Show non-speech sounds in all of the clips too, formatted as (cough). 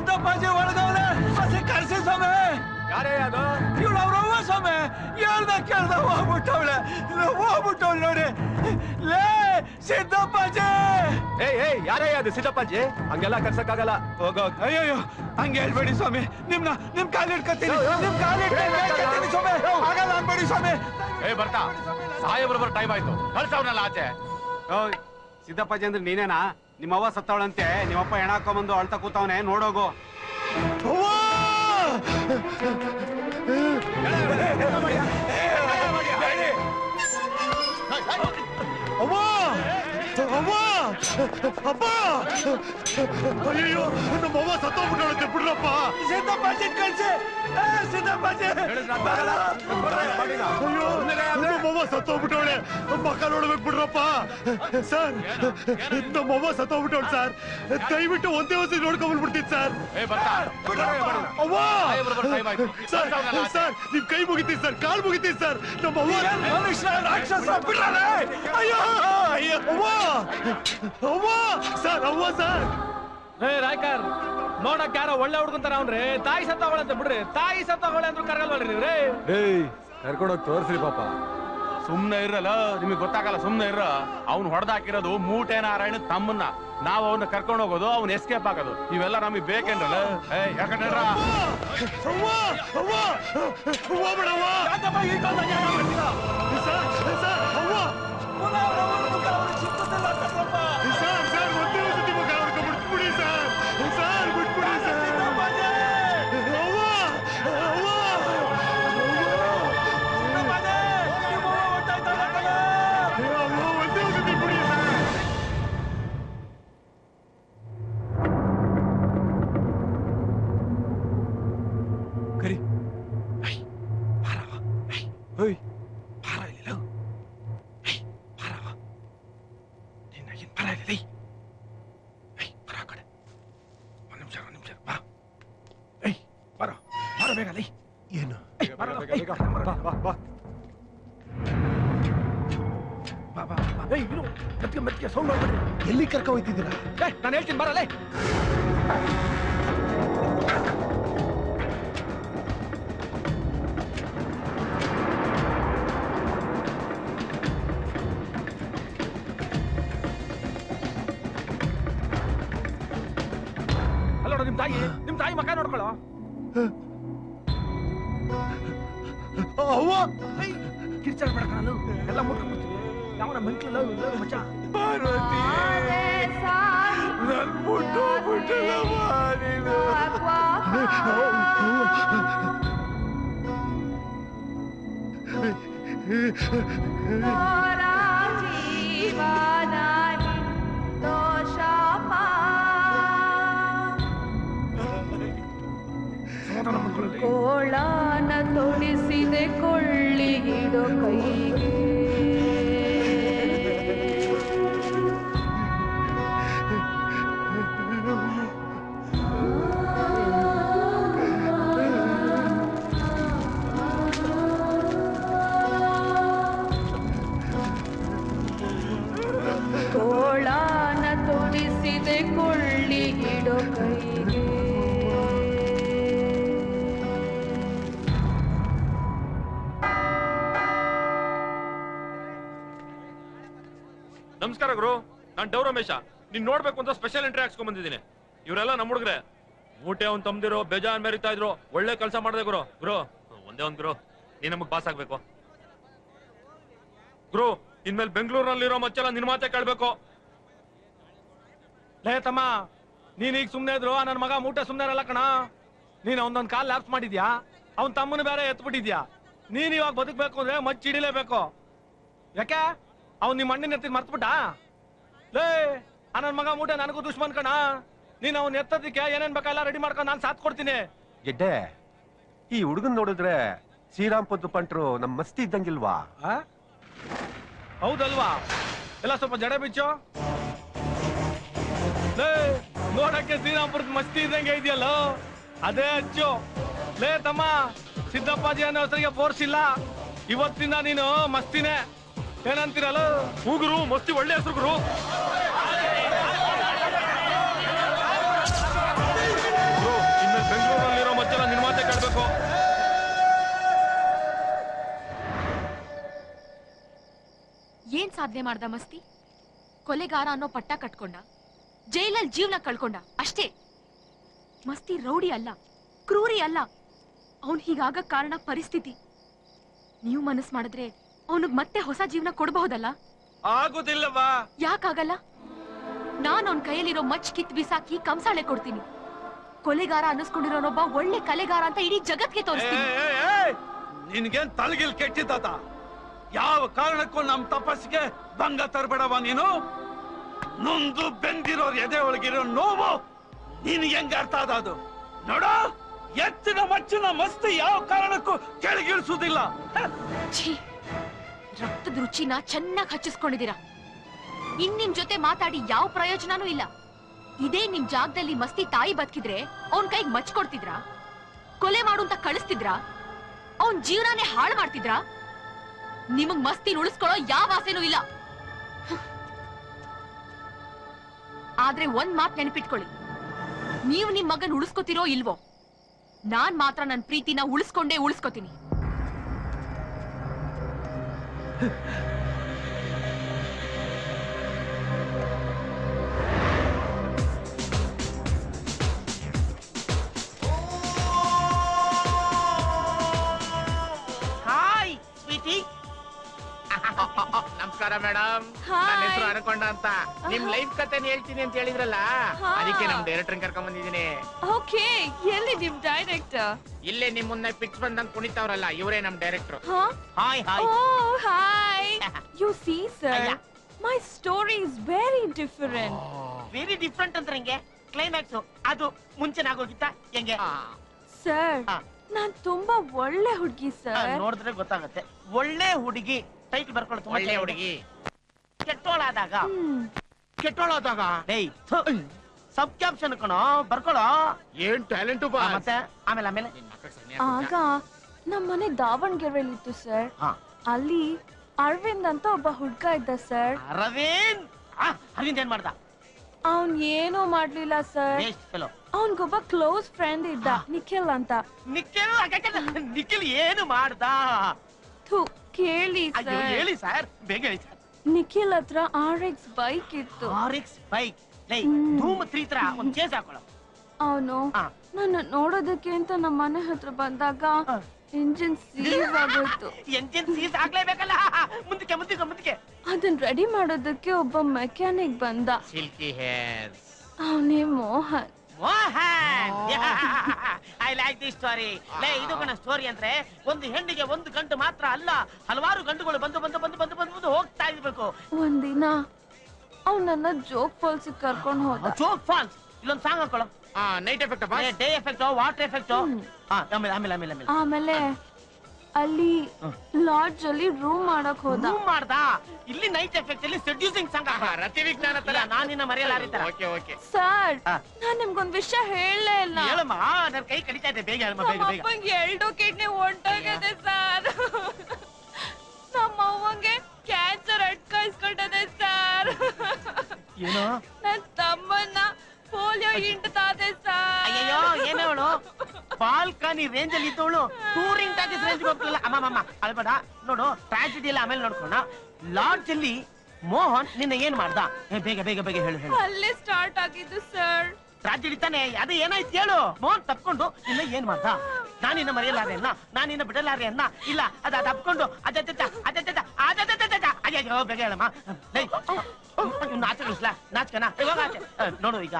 ಸಿದ್ದಪ್ಪಾಜಿ ಒಳಗವ್ರೆ ಸಸಿ ಕರ್ಸಿ ಸ್ವಾಮಿ. ಯಾರೇ ಅದು? ಇವಳು ಅವ್ರವ್ವ ಸ್ವಾಮಿ. ಹೇಳ್ದ ಕೇಳ್ದ ಹೋಗ್ಬಿಟ್ಟವಳೆ. ಹೋಗ್ಬಿಟ್ಟವಳು ನೋಡಿ. ಲೇ ಸಿದ್ದಪ್ಪಾಜಿ. ಏಯ್ ಏಯ್ ಯಾರೇ ಅದು ಸಿದ್ದಪ್ಪಾಜಿ? ಹಂಗೆಲ್ಲ ಕರ್ಸಕ್ಕಾಗಲ್ಲ. ಹೋಗೋ ಅಯ್ಯೋ ಹಂಗೆ ಹೇಳ್ಬೇಡಿ ಸ್ವಾಮಿ. ನಿಮ್ನ ನಿಮ್ ಕಾಲು ಇಟ್ಕೊತೀನಿ ನಿಮ್ ಕಾಲ್ ಇಟ್ಕೊತೀನಿ ಸ್ವಾಮಿ. ಆಗಲ್ಲ ಅನ್ಬೇಡಿ ಸ್ವಾಮಿ. ಏ ಬರ್ತಾ. ಸಾಹೇಬ್ರು ಬರೋ ಟೈಮ್ ಆಯ್ತು. ಕಳ್ಸವ್ರಲ್ಲ ಆಚೆ. ಸಿದ್ದಪ್ಪಾಜಿ ಅಂದ್ರೆ ನೀನೇನಾ? ನಿಮ್ಮವ್ವ ಸತ್ತವಳಂತೆ ನಿಮ್ಮಪ್ಪ ಹೆಣಾಕೊಂಬಂದು ಅಳ್ತಾ ಕೂತವನೆ ನೋಡೋಗು. ಅಪ್ಪ ಅಯ್ಯೋ ನಮ್ಮ ಅವ್ವ ಸತ್ತೋಗ್ಬಿಟ್ಟವಳಂತೆ ಬಿಡ್ರಪ್ಪ. ಸಿದ್ದಪ್ಪಾಜಿ ಕಳ್ಸಿ. ಸಿದ್ದಪ್ಪಾಜಿ. ಅಯ್ಯೋ ನಮ್ಮವ್ವ ಸತ್ತೋಗ್ಬಿಟ್ಟವಳೆ ಮಕ್ಕ ನೋಡ್ಬೇಕು ಬಿಡ್ರಪ್ಪ. ಸರ್ ನಮ್ಮವ್ವ ಸತ್ತೋಗ್ಬಿಟ್ಟವಳು ಸರ್. ದಯವಿಟ್ಟು ಒಂದೇ ಒಂದ್ಸತಿ ನೋಡ್ಕೊಂಡ್ಬಿಡ್ತೀನಿ ಸರ್. ಅವ್ವ! ಸರ್. ಸರ್ ನಿಮ್ ಕೈ ಮುಗಿತೀನಿ ಸರ್. ಕಾಲ್ ಮುಗಿತೀನಿ ಸರ್. ನಮ್ಮ ಅವ್ವ ರಾಕ್ಷಸ ಬಿಡ್ರಲ್ಲ ಅಯ್ಯೋ! ಅಯ್ಯೋ ಅವ್ವ! ಅವ್ವ ಸರ್ ಅವ್ವ ಸರ್. ಏ ರಾಯ್ಕರ್ ನೋಡಕ್ ಯಾರೋ ಒಳ್ಳೆ ಹುಡ್ಕೊಂತಾರ ಅವ್ನ್ರಿ. ತಾಯಿ ಸತ್ತವಳಂತ ಬಿಡ್ರಿ. ತಾಯಿ ಸತ್ತವಳೆ ಅಂದ್ರು ಕರ್ಗಲ್ವಲ್ರಿ ನೀವ್ರಿ. ಏಯ್ ಕರ್ಕೊಂಡೋಗಿ ತೋರ್ಸ್ರಿ ಪಾಪ. ಸುಮ್ನೆ ಇರಲ್ಲ ನಿಮಗೆ ಗೊತ್ತಾಗಲ್ಲ ಸುಮ್ನೆ ಇರ ಅವ್ನು ಹೊಡೆದಾಕಿರೋದು ಮೂಟೆ ನಾರಾಯಣ ತಮ್ಮನ್ನ. ನಾವು ಅವನ್ನ ಕರ್ಕೊಂಡು ಹೋಗೋದು ಅವ್ನ ಎಸ್ಕೇಪ್ ಆಗೋದು. ಇವೆಲ್ಲ ನಮಗೆ ಬೇಕೇನ್ರಲ್ಲ? ಏ ಯಾಕಂದ್ರ ಅವ್ವ ಅವ್ವ ಅವ್ವ ಬಿಡವ್ವ? ಸರ್ ಸರ್ ಬರ ಬೇಗ ಲೈ ಏನು ಮೆತ್ತಿಗೆ ಮೆತ್ತಿಗೆ ಸೌಂಡ್ ಮಾಡ್ಬೇಡಿ ಎಲ್ಲಿ ಕರ್ಕ ಹೋಯ್ತಿದ್ದೀರಾ? ನಾನು ಹೇಳ್ತೀನಿ ಬರಲೇ. ಹಲೋ ನಿಮ್ ತಾಯಿ ನಿಮ್ ತಾಯಿ ಮಕ್ಕ ನೋಡ್ಕೊಳ್ಳೋ? ನಾನು ಎಲ್ಲ ಮುಟ್ಕೊಂಡ್ಬಿಡ್ತೀವಿ ಯಾವನ ಮೆಂಟ್ಲಲ್ಲ ಮಚ್ಚ ಪಾರ್ವತಿ ನನ್ ಮುಟ್ಟು ಬಿಟ್ಟಿಲ್ಲಮ್ಮ ನೀನು ಕೋಳಾನ ತೊಡಿಸಿದೆ ಕೈಗೆ. ಗುರು? ನಾನ್ ಡೌ ರಮೇಶ. ನೀನ್ ನೋಡ್ಬೇಕು ಅಂತ ಸ್ಪೆಷಲ್ ಎಂಟ್ರಿ ಹಾಕ್ಸ್ಕೊಂಡ್ ಬಂದಿದ್ದೀನಿ. ಇವರೆಲ್ಲ ನಮ್ಮ ಹುಡುಗ್ರೆ. ಮೂಟೆ ಅವ್ನ್ ತಮ್ದಿರೋ ಬೇಜಾನ್ ಮೆರಿತಾ ಇದ್ರು. ಒಳ್ಳೆ ಕೆಲಸ ಮಾಡಿದೆ ಗುರು. ಗುರು, ಒಂದೇ ಒಂದ್ ಗುರು. ನೀನ್ ನಮಗ್ ಪಾಸ್ ಆಗ್ಬೇಕು. ಗುರು, ಇನ್ಮೇಲೆ ಇರೋ ಮಚ್ಚೆಲ್ಲ ನಿನ್ ಮಾತೆ ಕೇಳ್ಬೇಕು. ಲೇ ತಮ್ಮ, ನೀನ್ ಈಗ ಸುಮ್ನೆ ಇದ್ರು ನನ್ನ ಮಗ ಮೂಟೆ ಸುಮ್ನೆ ಇರಲ್ಲ ಕಣ. ನೀನ್ ಅವನೊಂದ್ ಕಾಲ್ ಲ್ಯಾಪ್ಸ್ ಮಾಡಿದ್ಯಾ? ಅವ್ನ್ ತಮ್ಮನ ಬೇರೆ ಎತ್ಬಿಟ್ಟಿದ್ಯಾ? ನೀನ್ ಇವಾಗ ಬದುಕ್ಬೇಕು ಅಂದ್ರೆ ಮಚ್ಚಿ ಹಿಡಿಲೇಬೇಕು. ಯಾಕೆ? ಅವ್ನ್ ನಿಮ್ಮ ಅಣ್ಣನ ಎತ್ತಿದ್ ಮರ್ತ್ಬಿಟ್ಟ? ಲೇ ಆ ನನ್ನ ಮಗ ಮೂಟೆ ನನಗೂ ದುಶ್ಮನ್ ಕಣ. ನೀನ್ ಅವ್ನ ಎತ್ತೋದಕ್ಕೆ ಏನೇನ್ ಬೇಕಾ ರೆಡಿ ಮಾಡ್ಕೊಂಡು ನಾನು ಸಾಥ್ ಕೊಡ್ತೀನಿ. ಗೆಡ್ಡೆ ಈ ಹುಡುಗನ್ ನೋಡಿದ್ರೆ ಶ್ರೀರಾಮ್ ಪದ್ದು ಪಂಟ್ರು ನಮ್ ಮಸ್ತಿ ಇದ್ದಂಗಿಲ್ವಾ? ಆ? ಹೌದಲ್ವಾ? ಎಲ್ಲ ಸ್ವಲ್ಪ ಜಡೆ ಬಿಚ್ಚು. ಲೇ ನೋಡಕ್ಕೆ ಶ್ರೀರಾಮ್ಪುರದ ಮಸ್ತಿ ಇದ್ದಂಗೆ ಇದೆಯಲ್ಲ? ಅದೇ ಅಚ್ಚು. ಲೇ ತಮ್ಮ ಸಿದ್ದಪ್ಪಾಜಿ ಅನ್ನೋ ಹೆಸರಿಗೆ ಫೋರ್ಸ್ ಇಲ್ಲ. ಇವತ್ತಿಂದ ನೀನು ಮಸ್ತಿನೇ. ಏನಂತೀರಲ್ಲ? ಹೂಗುರು ಮಸ್ತಿ ಒಳ್ಳೆ ಹೆಸರು ಗುರು. ಬೆಂಗಳೂರಲ್ಲಿರೋ ಮಚ್ಚೆಲ್ಲ ನಿನ್ನ ಮಾತೆ ಕೇಳಬೇಕು. ಏನ್ ಸಾಧನೆ ಮಾಡ್ದ ಮಸ್ತಿ? ಕೊಲೆಗಾರ ಅನ್ನೋ ಪಟ್ಟ ಕಟ್ಕೊಂಡ ಜೈಲಲ್ಲಿ ಜೀವನ ಕಳ್ಕೊಂಡ, ಅಷ್ಟೇ. ಮಸ್ತಿ ರೌಡಿ ಅಲ್ಲ, ಕ್ರೂರಿ ಅಲ್ಲ. ಅವನ್ ಹೀಗಾಗ ಕಾರಣ ಪರಿಸ್ಥಿತಿ. ನೀವು ಮನಸ್ ಮಾಡಿದ್ರೆ ಅವನಿಗೆ ಮತ್ತೆ ಹೊಸ ಜೀವನ ಕೊಡಬಹುದಲ್ಲ? ಆಗುದಿಲ್ಲವಾ ಯಾಕಾಗಲ್ಲ? ನಾನು ಅವನ ಕೈಯಲ್ಲಿರೋ ಮಚ್ ಕಿತ್ ಬಿಸಾಕಿ ಕಂಸಾಳೆ ಕೊಡ್ತೀನಿ. ಕೊಲೆಗಾರ ಅನ್ನಿಸ್ಕೊಂಡಿರೋನೊಬ್ಬ ಒಳ್ಳೆ ಕಲೆಗಾರ ಅಂತ ಇಡೀ ಜಗತ್ಗೆ ತೋರಿಸ್ತೀನಿ. ನಿನ್ಗೇನ್ ತಲೆಗಿಲ್ ಕೆಟ್ಟಿದ್ದಾತ ಯಾವ ಕಾರಣಕ್ಕೂ ನಮ್ ತಪಸ್ಸಿಗೆ ಭಂಗ ತರಬೇಡವ ನೀನು? ನೊಂದು ಬೆಂದಿರೋ ಎದೆ ಒಳಗಿರೋ ನೋವು ನೀನ್ ಹೆಂಗ ಅರ್ಥ ಆದ ಅದು ನೋಡ ಎತ್ತಿನ ಮಚ್ಚಿನ ಮಸ್ತಿ ಯಾವ ಕಾರಣಕ್ಕೂ ಕೆಳಗಿಳಿಸುವುದಿಲ್ಲ ಛೀ. ರಕ್ತದ ರುಚಿನ ಚೆನ್ನಾಗಿ ಹಚ್ಚಿಸ್ಕೊಂಡಿದ್ದೀರಾ? ಇನ್ ನಿಮ್ ಜೊತೆ ಮಾತಾಡಿ ಯಾವ ಪ್ರಯೋಜನನೂ ಇಲ್ಲ. ಇದೇ ನಿಮ್ ಜಾಗದಲ್ಲಿ ಮಸ್ತಿ ತಾಯಿ ಬದುಕಿದ್ರೆ ಅವನ್ ಕೈಗೆ ಮಚ್ಕೊಡ್ತಿದ್ರ? ಕೊಲೆ ಮಾಡು ಅಂತ ಕಳಿಸ್ತಿದ್ರಾ? ಅವನ್ ಜೀವನನೇ ಹಾಳು ಮಾಡ್ತಿದ್ರಾ? ನಿಮಗ್ ಮಸ್ತಿ ಉಳಿಸ್ಕೊಳ್ಳೋ ಯಾವ ಆಸೆನೂ ಇಲ್ಲ. ಆದ್ರೆ ಒಂದ್ ಮಾತ್ ನೆನಪಿಟ್ಕೊಳ್ಳಿ. ನೀವು ನಿಮ್ ಮಗನ್ ಉಳಿಸ್ಕೊತಿರೋ ಇಲ್ವೋ? ನಾನ್ ಮಾತ್ರ ನನ್ ಪ್ರೀತಿನ ಉಳಿಸ್ಕೊಂಡೇ ಉಳಿಸ್ಕೊತೀನಿ. はい、スイーティー ನಮಸ್ಕಾರ ಮೇಡಮ್ ನನ್ನ ಹೆಸರು ಅನ್ಕೊಂಡ ಅಂತ. ನಿಮ್ ಲೈಫ್ ಕಥೆನ ಹೇಳ್ತೀನಿ ಅಂತ ಹೇಳಿದ್ರಲ್ಲ. ಅದಕ್ಕೆ ನಮ್ ಡೈರೆಕ್ಟರ್ ಕರ್ಕೊಂಡ್ ಬಂದಿದ್ದೀನಿ. ಓಕೆ ಎಲ್ಲಿ ನಿಮ್ ಡೈರೆಕ್ಟರ್ ಇಲ್ಲೇ ನಿಮ್ ಮುನ್ನ ಪಿಕ್ಸ್ ಬಂದಂಗ್ ಕುಣಿತಾವ್ರಲ್ಲ ಇವರೇ ನಮ್ ಡೈರೆಕ್ಟರ್ ಹಾ hi hi you hi. Sir my story Aya. Very very very different ಅಂತ ಹೆಂಗೆ? ಕ್ಲೈಮ್ಯಾಕ್ಸ್ ಅದು ಮುಂಚೆ ಆಗೋಗಿತ್ತ? ಹೆಂಗೆ? ಸರ್ ಹಾ. ನಾನ್ ತುಂಬಾ ಒಳ್ಳೆ ಹುಡುಗಿ ಸರ್ ನೋಡಿದ್ರೆ ಗೊತ್ತಾಗುತ್ತೆ. ಒಳ್ಳೆ ಹುಡುಗಿ ಟೈಟ್ ಬರ್ಕೊಳ್ಳೋ ಒಳ್ಳೆ ಹುಡುಗಿ. ಕೆಟ್ಟೋಳಾದಾಗ. ಕೆಟ್ಟೋಳಾದಾಗ. ಡೇಯ್ ಸಬ್ ಕ್ಯಾಪ್ಷನ್ ಕಣೋ ಬರ್ಕೊಳ್ಳೋ. ಏನ್ ಟ್ಯಾಲೆಂಟ್ ಮತ್ತೆ ಆಮೇಲೆ ಆಮೇಲೆ. ಆಗ ನಮ್ಮನೆ ದಾವಣಗೆರೆಯಲ್ಲಿ ಇತ್ತು ಸರ್. ಹಾ. ಅಲ್ಲಿ ಅರವಿಂದ್ ಅಂತ ಒಬ್ಬ ಹುಡ್ಗ ಇದ್ದ ಸರ್. ಅರವಿಂದ್? ಆ, ಅರವಿಂದ್ ಏನ್ ಮಾಡ್ದ? ಅವನ್ ಏನೂ ಮಾಡ್ಲಿಲ್ಲ ಸರ್. ವೇಸ್ಟ್ ಫೆಲೋ ಅವನ್ಗೊಬ್ಬ ಕ್ಲೋಸ್ ಫ್ರೆಂಡ್ ಇದ್ದ ನಿಖಿಲ್ ಅಂತ. ನಿಖಿಲ್? ನಿಖಿಲ್ ಏನು ಮಾಡ್ದ? ಥು ಕೇಳಿ ಅಯ್ಯೋ ಹೇಳಿ ಸರ್. ಬೇಗ ಹೇಳಿ ಸರ್. ನಿಖಿಲ್ ಹತ್ರ ಆರ್ ಎಕ್ಸ್ ಬೈಕ್ ಇತ್ತು. ಆರ್ ಎಕ್ಸ್ ಬೈಕ್ ಲೈ ಧೂಮ್ ತ್ರೀ ತರ ಒಂದ್ ಚೇಸ್ ಹಾಕೊಳ್ಳೋ ಅವನು? ಹಾ. ನನ್ನ ನೋಡೋದಕ್ಕೆ ಅಂತ ನಮ್ಮ ಮನೆ ಹತ್ರ ಬಂದಾಗ. ಇಂಜಿನ್ ಸೀಸ್ ಆಗೋಯ್ತು. (laughs) ಎಂಜಿನ್ ಸೀಸ್ ಆಗ್ಲೇಬೇಕಲ್ಲ? ಮುಂದಕ್ಕೆ ಮುಂದಕ್ಕೆ ಮುಂದಕ್ಕೆ. ಅದನ್ನ ರೆಡಿ ಮಾಡೋದಕ್ಕೆ ಒಬ್ಬ ಮೆಕ್ಯಾನಿಕ್ ಬಂದ. ಸಿಲ್ಕಿ ಹೇರ್ಸ್ ಅವನೇ Mohan. Mohan I like this story ಲೇ ಇದು ಕಣ ಸ್ಟೋರಿ ಅಂದ್ರೆ ಒಂದು ಹೆಣ್ಣಿಗೆ ಒಂದು ಗಂಟು ಮಾತ್ರ ಅಲ್ಲ ಹಲವಾರು ಗಂಟುಗಳು ಬಂದು ಬಂದು ಬಂದು ಬಂದು ಬಂದು ಬಂದು ಹೋಗ್ತಾ ಇರ್ಬೇಕು. ಒಂದಿನ ಅವನನ್ನ ಜೋಗ್ ಫಾಲ್ಸ್ ಕರ್ಕೊಂಡು ಹೋದ. ಜೋಕ್ ಫಾಲ್ಸ್ ಇಲ್ಲೊಂದು song ಹಾಕೊಳ್ಳೋ night effect day effect water effect ಆಮೇಲೆ ಆಮೇಲೆ ಆಮೇಲೆ ಆಮೇಲೆ. ಆಮೇಲೆ ಅಲ್ಲಿ ಲಾಡ್ಜ್ ಅಲ್ಲಿ ರೂಮ್ ಮಾಡಕ್ ಹೋದ. ರೂಮ್ ಮಾಡ್ದ? ಇಲ್ಲಿ ನೈಟ್ ಎಫೆಕ್ಟ್ ಅಲ್ಲಿ ಸೆಡ್ಯೂಸಿಂಗ್ ಸಾಂಗ್ ರತಿ ವಿಜ್ಞಾನ ತರ ನಾನು ನಿನ್ನ ಮರೆಯಲಾರಿತರ ಓಕೆ ಓಕೆ ಸರ್. ನಾನ್ ನಿಮ್ಗೊಂದ್ ವಿಷಯ ಹೇಳಲೇ ಇಲ್ಲ. ಹೇಳಮ್ಮ ನನ್ನ ಕೈ ಕಡಿತಾ ಇದೆ ಬೇಗ ಹೇಳಮ್ಮ ಬೇಗ ನಮ್ಮ ಬೇಗ. ಅಪ್ಪಂಗೆ ಎರಡು ಕಿಡ್ನಿ ಹೊಂಟೋಗಿದೆ ಸರ್ ನಮ್ಮ ಅವ್ವಂಗೆ ಕ್ಯಾನ್ಸರ್ ಅಟ್ಕಾಯಿಸ್ಕೊಂಡದೆ ಸರ್ ಏನು? ಬಾಲ್ಕನಿ ರೇಂಜ್ ಅಲ್ಲಿ ಇದ್ದವಳು ಟೂರಿಂಗ್ ಟಾಕೀಸ್ ರೇಂಜ್ ಹೋಗ್ಲಿಲ್ಲ ಅಮ್ಮ ಅಮ್ಮ ಅಲ್ಬೇಡ ನೋಡು ಟ್ರಾಜಿಡಿ ಎಲ್ಲ ಆಮೇಲೆ ನೋಡ್ಕೋಣ ಲಾಡ್ಜ್ ಅಲ್ಲಿ ಮೋಹನ್ ನಿನ್ನ ಏನ್ ಮಾಡ್ದ? ಏ, ಬೇಗ ಬೇಗ ಬೇಗ ಹೇಳು ಹೇಳು. ಅಲ್ಲೇ ಸ್ಟಾರ್ಟ್ ಆಗಿದ್ದು ಸರ್ ಟ್ರಾಜಿಡಿ ತಾನೆ? ಅದೇ ಏನಾಯ್ತು ಹೇಳು. ಮೋಹನ್ ತಪ್ಕೊಂಡು ನಿನ್ನ ಏನ್ ಮಾಡ್ದ? ನಾನಿನ್ನ ಮರೆಯಲಾರೆ ಅನ್ನ? ನಾನಿನ್ನ ಬಿಡಲಾರೆ ಅನ್ನ? ಇಲ್ಲ ಅದ ತಪ್ಕೊಂಡು. ಅಜ್ಜ ಅಯ್ಯೋ ಬೇಗ ಹೇಳಮ್ಮ. ಲೇ, ನಾಚಗಳಿಸ್ಲಾ ನಾಚ್ಕನ? ಇವಾಗ ಆಚೆ. ಆ, ನೋಡು ಈಗ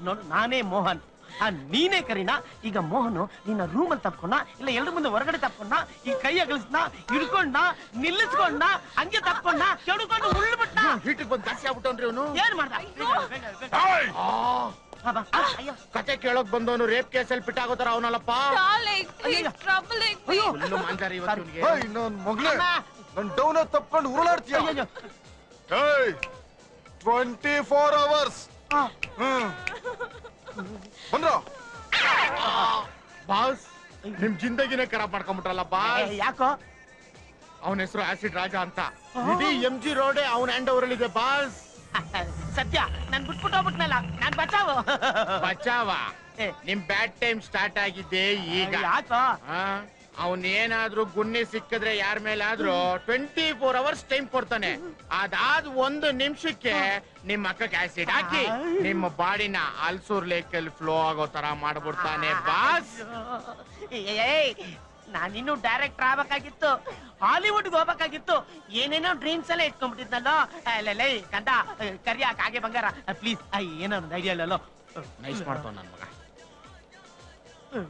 ನೋಡು ನಾನೇ ಮೋಹನ್. ಆ, ನೀನೇ ಕರೀನಾ? ಈಗ ಮೋಹನ್ ನಿನ್ನ ರೂಮ್ ಅಲ್ಲಿ ತಪ್ಕೊಂಡ? ಇಲ್ಲ ಎಲ್ರ ಮುಂದೆ ಹೊರಗಡೆ ತಪ್ಕೊಂಡ? ಈ ಕೈ ಅಗಲಿಸ್ನ ಹಿಡ್ಕೊಂಡ ನಿಲ್ಲಿಸ್ಕೊಂಡ ಹಂಗೆ ತಪ್ಕೊಂಡ ಕೆಡ್ಕೊಂಡು ಉಳ್ಬಿಟ್ಟ ಹೀಟಿಗೆ ಬಂದು ಜಾಸ್ತಿ ಆಗ್ಬಿಟ್ಟವ್ರಿ ಅವನು ಏನ್ ಮಾಡ್ದ? ಕತೆ ಕೇಳೋಕ್ ಬಂದವನು ರೇಪ್ ಕೇಸಲ್ಲಿ ಅವನಲ್ಲಪ್ಪ. ಇವತ್ತು ಇವ್ನಿಗೆ. ಇನ್ನೊಂದ್ ಮಗ್ಲೆ. ನನ್ ಡೌನ್ ತಪ್ಕೊಂಡು ಉರುಳಾಡ್ತೀಯ. ಟ್ವೆಂಟಿ ಫೋರ್ ಅವರ್ಸ್ ಹ್ಮ್. ಬಂದ್ರ? ಬಾಸ್ ನಿಮ್ ಜಿಂದಗಿನೇ ಖರಾಬ್ ಮಾಡ್ಕೊಂಬಿಟ್ರಲ್ಲ ಬಾಸ್. ಯಾಕೋ? ಅವನ ಹೆಸರು ಆಸಿಡ್ ರಾಜ ಅಂತ. ಇಡೀ ಎಂ ಜಿ ರೋಡೆ ಅವನ ಹ್ಯಾಂಡ್ ಓವರ್ ಇದೆ ಬಾಸ್. ಸತ್ಯ ನನ್ ಬಿಟ್ಬಿಟ್ಟು ಹೋಗ್ಬಿಟ್ನಲ್ಲ ನಾನ್ ಬಚಾವು. ಬಚಾವ. ನಿಮ್ ಬ್ಯಾಡ್ ಟೈಮ್ ಸ್ಟಾರ್ಟ್ ಆಗಿದ್ದೆ ಈಗ. ಯಾಕೋ? ಆ? ಅವನ್ ಏನಾದ್ರೂ ಗುನ್ನಿ ಸಿಕ್ಕಿದ್ರೆ ಯಾರ ಮೇಲಾದ್ರೂ ಟ್ವೆಂಟಿ ಫೋರ್ ಅವರ್ಸ್ ಟೈಮ್ ಕೊಡ್ತಾನೆ. ಅದಾದ ಒಂದು ನಿಮಿಷಕ್ಕೆ ನಿಮ್ಮ ಅಕ್ಕಕ್ಕೆ ಆಸಿಡ್ ಹಾಕಿ ನಿಮ್ಮ ಬಾಡಿನ ಅಲ್ಸೂರ್ ಲೇಕಲ್ಲಿ ಫ್ಲೋ ಆಗೋ ತರ ಮಾಡ್ಬಿಡ್ತಾನೆ ಬಾಸ್. ಏಯ್ ನಾನಿನ್ನು ಡೈರೆಕ್ಟರ್ ಆಗ್ಬೇಕಾಗಿತ್ತು. ಹಾಲಿವುಡ್ ಹೋಗ್ಬೇಕಾಗಿತ್ತು. ಏನೇನೋ ಡ್ರೀಮ್ಸ್ ಎಲ್ಲ ಇಟ್ಕೊಂಡ್ಬಿಟ್ಟಿದ್ನಲ್ಲೋ. ಅಲ್ಲೇ ಕಂದ ಕರಿಯಾಕ ಹಾಗೆ ಬಂಗಾರ. ಪ್ಲೀಸ್ ಏನೋ ಒಂದು ಐಡಿಯಾ ಇಲ್ಲಲ್ಲೋ ನೈಸ್ ಮಾಡ್ತಾವ ನನ್ ಮಗ.